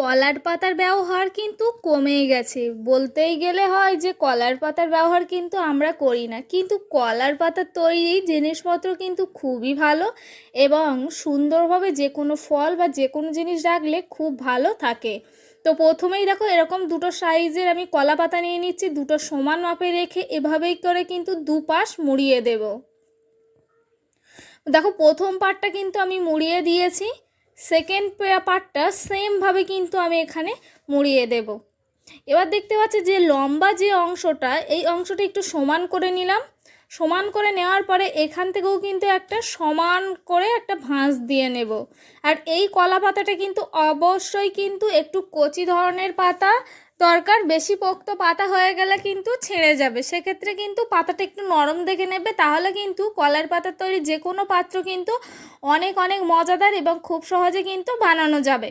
কলার পাতার ব্যবহার কিন্তু কমেই গেছে। বলতেই গেলে হয় যে কলার পাতার ব্যবহার কিন্তু আমরা করি না। কিন্তু কলার পাতার তৈরি জিনিসপত্র কিন্তু খুবই ভালো এবং সুন্দরভাবে যে কোনো ফল বা যে কোনো জিনিস রাখলে খুব ভালো থাকে। তো প্রথমেই দেখো এরকম দুটো সাইজের আমি কলা পাতা নিয়ে নিচ্ছি, দুটো সমান মাপে রেখে এভাবেই করে কিন্তু দুপাশ মুড়িয়ে দেব। দেখো প্রথম পাটটা কিন্তু আমি মুড়িয়ে দিয়েছি। সেকেন্ড পার্টটা সেমভাবে কিন্তু আমি এখানে মুড়িয়ে দেব। এবার দেখতে পাচ্ছি যে লম্বা যে অংশটা, এই অংশটা একটু সমান করে নিলাম। সমান করে নেওয়ার পরে এখান থেকেও কিন্তু একটা সমান করে একটা ভাঁজ দিয়ে নেব। আর এই কলা পাতাটা কিন্তু অবশ্যই কিন্তু একটু কচি ধরনের পাতা দরকার, বেশি পোক্ত পাতা হয়ে গেলে কিন্তু ছেড়ে যাবে। সেক্ষেত্রে কিন্তু পাতাটা একটু নরম দেখে নেবে, তাহলে কিন্তু কলার পাতার তৈরি যে কোনো পাত্র কিন্তু অনেক অনেক মজাদার এবং খুব সহজে কিন্তু বানানো যাবে।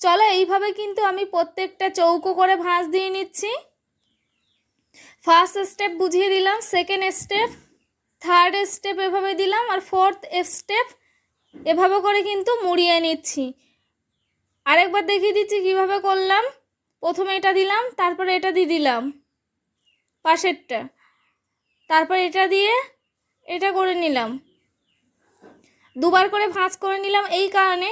চলো এইভাবে কিন্তু আমি প্রত্যেকটা চৌকো করে ভাঁজ দিয়ে নিচ্ছি। ফার্স্ট স্টেপ বুঝিয়ে দিলাম, সেকেন্ড স্টেপ, থার্ড স্টেপ এভাবে দিলাম, আর ফোর্থ স্টেপ এভাবে করে কিন্তু মুড়িয়ে নিচ্ছি। আরেকবার দেখিয়ে দিচ্ছি কীভাবে করলাম। প্রথমে এটা দিলাম, তারপরে এটা দিয়ে দিলাম, পাশেরটা। তারপর এটা দিয়ে এটা করে নিলাম। দুবার করে ভাঁজ করে নিলাম, এই কারণে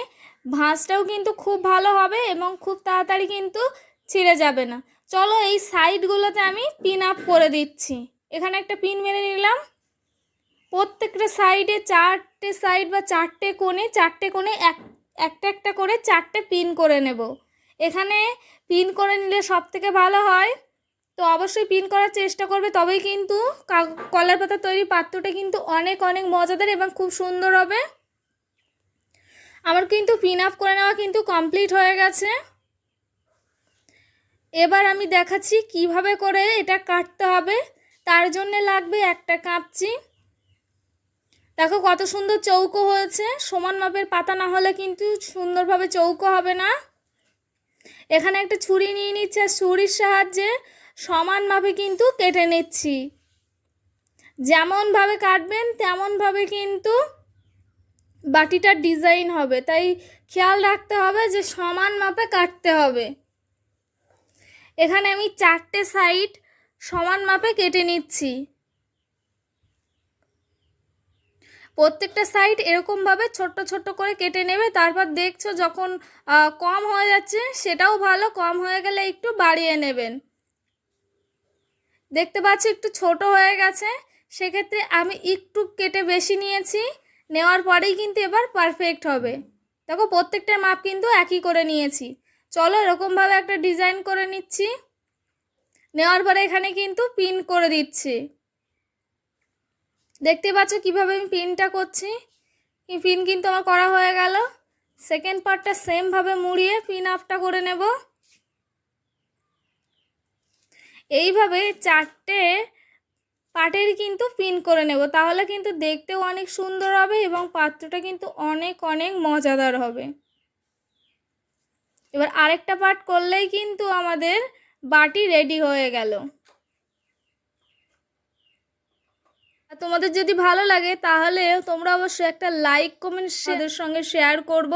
ভাঁজটাও কিন্তু খুব ভালো হবে এবং খুব তাড়াতাড়ি কিন্তু ছিঁড়ে যাবে না। চলো এই সাইডগুলোতে আমি পিন আপ করে দিচ্ছি। এখানে একটা পিন মেরে নিলাম। প্রত্যেকটা সাইডে চারটে সাইড বা চারটে কোণে চারটে কোণে এক, একটা একটা করে চারটে পিন করে নেব। এখানে পিন করে নিলে সব থেকে ভালো হয়। তো অবশ্যই পিন করার চেষ্টা করবে, তবেই কিন্তু কলার পাতা তৈরি পাত্রটা কিন্তু অনেক অনেক মজাদার এবং খুব সুন্দর হবে। আমার কিন্তু পিন আপ করে নেওয়া কিন্তু কমপ্লিট হয়ে গেছে। এবার আমি দেখাচ্ছি কীভাবে করে এটা কাটতে হবে। তার জন্য লাগবে একটা কাঁপচি। দেখো কত সুন্দর চৌকো হয়েছে। সমান মাপের পাতা না হলে কিন্তু সুন্দরভাবে চৌকো হবে না। এখানে একটা ছুরি নিয়ে নিচ্ছে আর ছুরির সাহায্যে সমান মাপে কিন্তু কেটে নিচ্ছি। যেমনভাবে কাটবেন, তেমনভাবে কিন্তু বাটিটার ডিজাইন হবে। তাই খেয়াল রাখতে হবে যে সমান মাপে কাটতে হবে। এখানে আমি চারটে সাইড সমান মাপে কেটে নিচ্ছি। প্রত্যেকটা সাইড এরকমভাবে ছোট্ট ছোট্ট করে কেটে নেবে, তারপর দেখছ যখন কম হয়ে যাচ্ছে সেটাও ভালো, কম হয়ে গেলে একটু বাড়িয়ে নেবেন। দেখতে পাচ্ছি একটু ছোট হয়ে গেছে, সেক্ষেত্রে আমি একটু কেটে বেশি নিয়েছি, নেওয়ার পরেই কিন্তু এবার পারফেক্ট হবে। দেখো প্রত্যেকটার মাপ কিন্তু একই করে নিয়েছি। চলো এরকমভাবে একটা ডিজাইন করে নিচ্ছি, নেওয়ার পরে এখানে কিন্তু পিন করে দিচ্ছি। দেখতে পাচ্ছ কীভাবে আমি পিনটা করছি? পিন কিন্তু আমার করা হয়ে গেল। সেকেন্ড পার্টটা সেমভাবে মুড়িয়ে পিন আপটা করে নেব। এইভাবে চারটে পাটের কিন্তু পিন করে নেব। তাহলে কিন্তু দেখতেও অনেক সুন্দর হবে এবং পাত্রটা কিন্তু অনেক অনেক মজাদার হবে। এবার আরেকটা পার্ট করলেই কিন্তু আমাদের বাটি রেডি হয়ে গেল। তোমাদের যদি ভালো লাগে, তাহলে তোমরা অবশ্যই একটা লাইক কমেন্ট সেদের সঙ্গে শেয়ার করব।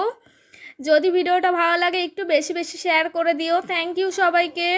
যদি ভিডিওটা ভালো লাগে, একটু বেশি বেশি শেয়ার করে দিও। থ্যাংক ইউ সবাইকে।